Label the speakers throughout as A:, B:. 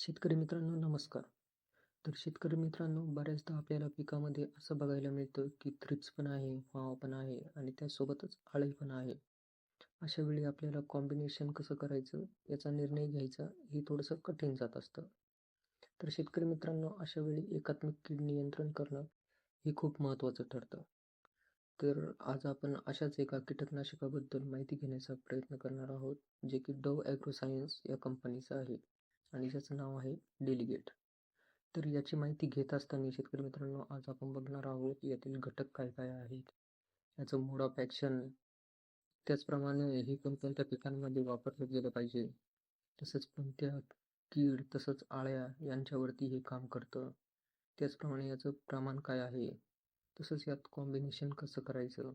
A: शेतकरी मित्रांनो नमस्कार. तर शेतकरी मित्रांनो बऱ्याचदा आपल्याला पिकामध्ये असं बघायला मिळतं की थ्रिप्स पण आहे, मावा पण आहे आणि त्यासोबतच आळी पण आहे. अशा वेळी आपल्याला कॉम्बिनेशन कसं करायचं याचा निर्णय घ्यायचा हे थोडंसं कठीण जात असतं. तर शेतकरी मित्रांनो अशा वेळी एकात्मिक कीड नियंत्रण करणं हे खूप महत्त्वाचं ठरतं. तर आज आपण अशाच एका कीटकनाशकाबद्दल माहिती घेण्याचा प्रयत्न करणार आहोत, जे की डव ॲग्रोसायन्स या कंपनीचं आहे आणि ज्याचं नाव आहे डेलिगेट. तर याची माहिती घेत असताना शेतकरी मित्रांनो आज आपण बघणार आहोत यातील घटक काय काय आहेत, याचं मोड ऑफ ॲक्शन, त्याचप्रमाणे हे कोणकोणत्या पिकांमध्ये वापरलं गेलं पाहिजे, तसंच कोणत्या कीड तसंच अळ्या यांच्यावरती हे काम करतं, त्याचप्रमाणे याचं प्रमाण काय आहे, तसंच यात कॉम्बिनेशन कसं करायचं,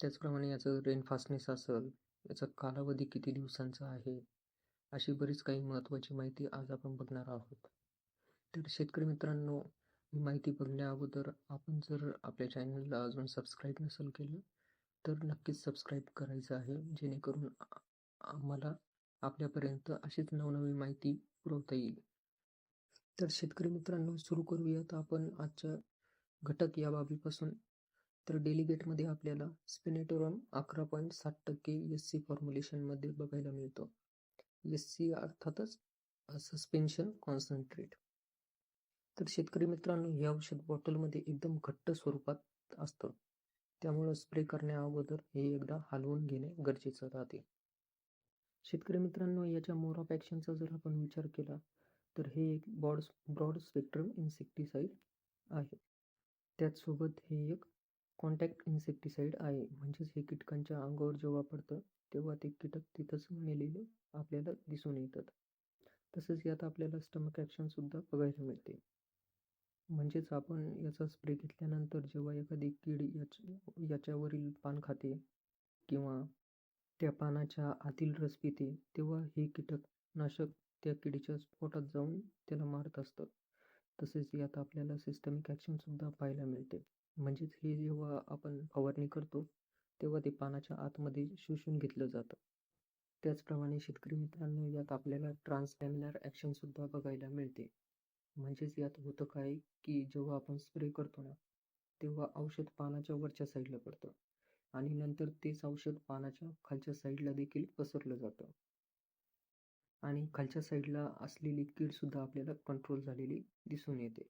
A: त्याचप्रमाणे याचं रेन फास्टनेस असेल, याचा कालावधी किती दिवसांचा आहे, अशी बरीच काही महत्त्वाची माहिती आज आपण बघणार आहोत. तर शेतकरी मित्रांनो ही माहिती बघण्या अगोदर आपण जर आपल्या चॅनलला अजून सबस्क्राईब नसेल केलं तर नक्कीच सबस्क्राईब करायचं आहे. जेणेकरून आम्हाला आपल्यापर्यंत अशीच नवनवी माहिती पुरवता येईल. तर शेतकरी मित्रांनो सुरू करूयात आपण आजच्या घटक या बाबीपासून. तर डेलिगेटमध्ये आपल्याला स्पिनेटोरम अकरा पॉईंट साठ टक्के एस सी फॉर्म्युलेशनमध्ये बघायला मिळतो. एस सी अर्थातच सस्पेन्शन कॉन्सन्ट्रेट तर शेतकरी मित्रांनो हे औषध बॉटलमध्ये एकदम घट्ट स्वरूपात असतं. त्यामुळं स्प्रे करण्या अगोदर हे एकदा हलवून घेणे गरजेचं राहते. शेतकरी मित्रांनो याच्या मोर ऑफ ॲक्शनचा जर आपण विचार केला तर हे एक बॉड ब्रॉड स्पेक्ट्रम इन्सेक्टिसाईड आहे. त्याचसोबत हे एक कॉन्टॅक्ट इन्सेक्टिसाईड आहे. म्हणजेच हे कीटकांच्या अंगावर जेव्हा पडतं तेव्हा ते कीटक तिथंच मेलेले आपल्याला दिसून येतात. तसेच यात आपल्याला स्टमक ॲक्शनसुद्धा बघायला मिळते. म्हणजेच आपण याचा स्प्रे घेतल्यानंतर जेव्हा एखादी कीड याच याच्यावरील पान खाते किंवा त्या पानाच्या आतील रस पिते तेव्हा हे कीटकनाशक त्या किडीच्या स्फोटात जाऊन त्याला मारत असतं. तसेच यात आपल्याला सिस्टमिक ॲक्शनसुद्धा पाहायला मिळते. म्हणजेच हे जेव्हा आपण फवारणी करतो तेव्हा ते पानाच्या आतमध्ये शोषून घेतलं जातं. त्याचप्रमाणे शेतकरी मित्रांनो यात आपल्याला ट्रान्सलॅमिनर ॲक्शनसुद्धा बघायला मिळते. म्हणजेच यात होतं काय की जेव्हा आपण स्प्रे करतो ना तेव्हा औषध पानाच्या वरच्या साईडला पडतं आणि नंतर तेच औषध पानाच्या खालच्या साईडला देखील पसरलं जातं. आणि खालच्या साईडला असलेली कीडसुद्धा आपल्याला कंट्रोल झालेली दिसून येते.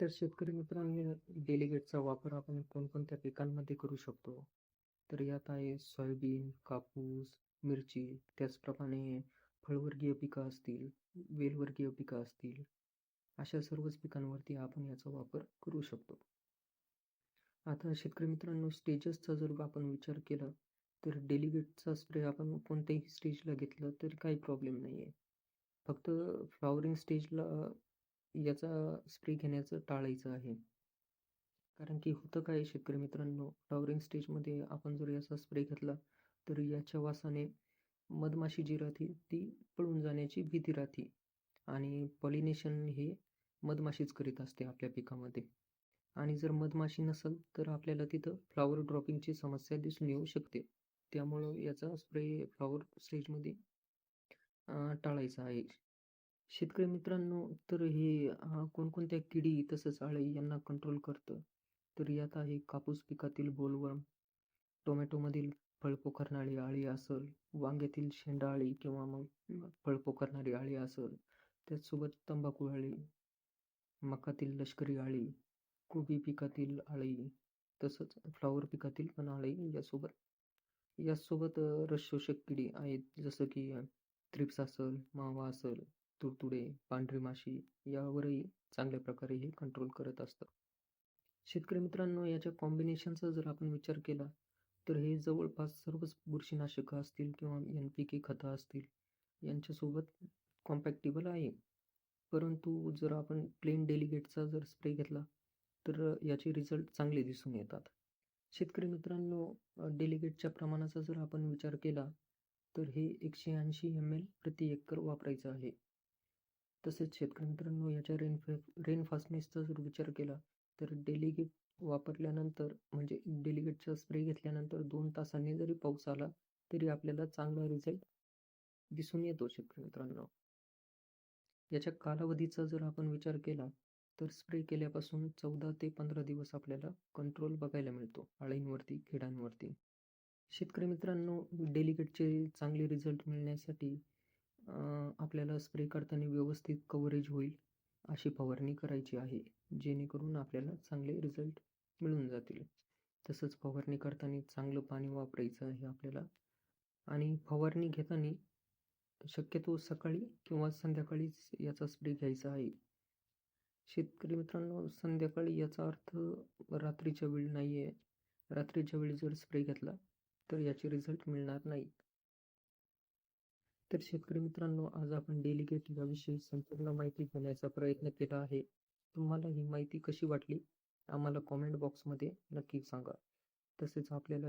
A: तर शेतकरी मित्रांनी डेलिगेटचा वापर आपण कोणकोणत्या पिकांमध्ये करू शकतो? तर यात आहे सोयाबीन कापूस मिरची त्याचप्रमाणे फळवर्गीय पिकं असतील वेलवर्गीय पिकं असतील अशा सर्वच पिकांवरती आपण याचा वापर करू शकतो. आता शेतकरी मित्रांनो स्टेजेसचा जर आपण विचार केला तर डेलिगेटचा स्प्रे आपण कोणत्याही स्टेजला घेतलं तर काही प्रॉब्लेम नाही आहे फक्त फ्लॉवरिंग स्टेजला याचा स्प्रे घेण्याचं टाळायचं आहे. कारण की होतं काय शेतकरी मित्रांनो फ्लॉवरिंग स्टेजमध्ये आपण जर याचा स्प्रे घेतला तर याच्या वासाने मधमाशी जी राहते ती पळून जाण्याची भीती राहते. आणि पॉलिनेशन हे मधमाशीच करीत असते आपल्या पिकामध्ये. आणि जर मधमाशी नसेल तर आपल्याला तिथं फ्लॉवर ड्रॉपिंगची समस्या दिसून येऊ शकते. त्यामुळं याचा स्प्रे फ्लॉवर स्टेजमध्ये टाळायचा आहे. शेतकरी मित्रांनो तर हे कोणकोणत्या किडी तसंच आळी यांना कंट्रोल करतं? तर यात आहे कापूस पिकातील बोलवर्म टोमॅटोमधील फळ पोखरणारी आळी असेल वांग्यातील शेंडा आळी किंवा मग फळ पोखरणारी आळी असेल त्याचसोबत तंबाखू आळी मकातील लष्करी आळी कोबी पिकातील आळी तसंच फ्लॉवर पिकातील पण आळी यासोबत. यासोबत रसशोषक किडी आहेत जसं की त्रिप्स असेल मावा असेल तुडतुडे पांढरी माशी यावरही चांगल्या प्रकारे हे कंट्रोल करत असतं शेतकरी मित्रांनो याच्या कॉम्बिनेशनचा जर आपण विचार केला तर हे जवळपास सर्वच बुरशीनाशकं असतील किंवा एन पी के खतं असतील यांच्यासोबत कॉम्पॅक्टिबल आहे. परंतु जर आपण प्लेन डेलिगेटचा जर स्प्रे घेतला तर याचे रिझल्ट चांगले दिसून येतात. शेतकरी मित्रांनो डेलिगेटच्या प्रमाणाचा जर आपण विचार केला तर हे एकशे ऐंशी एम एल प्रति एकर वापरायचं आहे. तसेच शेतकरी मित्रांनो याच्या रेनफे रेनफास्टनेसचा जर विचार केला तर डेलिगेट वापरल्यानंतर म्हणजे डेलिगेटचा स्प्रे घेतल्यानंतर दोन तासांनी जरी पाऊस आला तरी आपल्याला चांगला रिझल्ट दिसून येतो शेतकरी मित्रांनो. याच्या कालावधीचा जर आपण विचार केला तर स्प्रे केल्यापासून चौदा ते पंधरा दिवस आपल्याला कंट्रोल बघायला मिळतो अळींवरती किडांवरती. शेतकरी मित्रांनो डेलिकेटचे चांगले रिझल्ट मिळण्यासाठी आपल्याला स्प्रे करताना व्यवस्थित कव्हरेज होईल अशी फवारणी करायची आहे जेणेकरून आपल्याला चांगले रिझल्ट मिळून जातील. तसंच फवारणी करताना चांगलं पाणी वापरायचं आहे आपल्याला आणि फवारणी घेताना शक्यतो सकाळी किंवा संध्याकाळीच याचा स्प्रे घ्यायचा आहे. शेतकरी मित्रांनो संध्याकाळी याचा अर्थ रात्रीच्या वेळी नाही आहे रात्रीच्या वेळी जर स्प्रे घेतला तर याचे रिझल्ट मिळणार नाहीत तर शेतकरी मित्रांनो आज आपण डेलिगेट याविषयी संपूर्ण माहिती घेण्याचा प्रयत्न केला आहे. तुम्हाला ही माहिती कशी वाटली आम्हाला कॉमेंट बॉक्समध्ये नक्की सांगा. तसेच आपल्याला